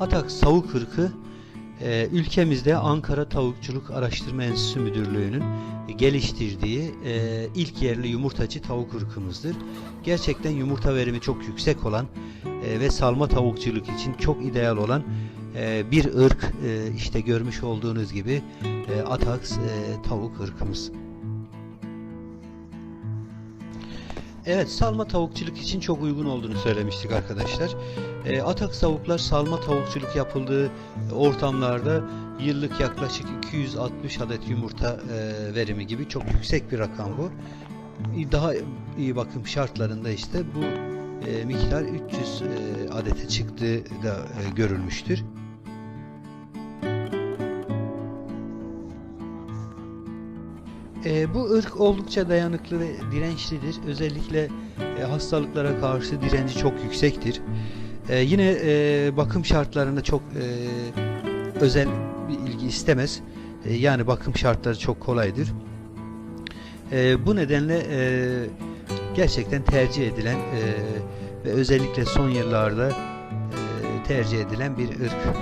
Atak tavuk ırkı e, ülkemizde Ankara Tavukçuluk Araştırma Enstitüsü Müdürlüğü'nün geliştirdiği e, ilk yerli yumurtacı tavuk ırkımızdır. Gerçekten yumurta verimi çok yüksek olan e, ve salma tavukçuluk için çok ideal olan bir ırk işte görmüş olduğunuz gibi Atax tavuk ırkımız. Evet salma tavukçuluk için çok uygun olduğunu söylemiştik arkadaşlar. E, Atax tavuklar salma tavukçuluk yapıldığı ortamlarda yıllık yaklaşık 260 adet yumurta e, verimi gibi çok yüksek bir rakam bu. Daha iyi bakım şartlarında işte bu e, miktar 300 e, adete çıktığı da e, görülmüştür. E, bu ırk oldukça dayanıklı ve dirençlidir. Özellikle e, hastalıklara karşı direnci çok yüksektir. E, yine e, bakım şartlarında çok e, özel bir ilgi istemez. E, yani bakım şartları çok kolaydır. E, bu nedenle e, gerçekten tercih edilen e, ve özellikle son yıllarda e, tercih edilen bir ırk.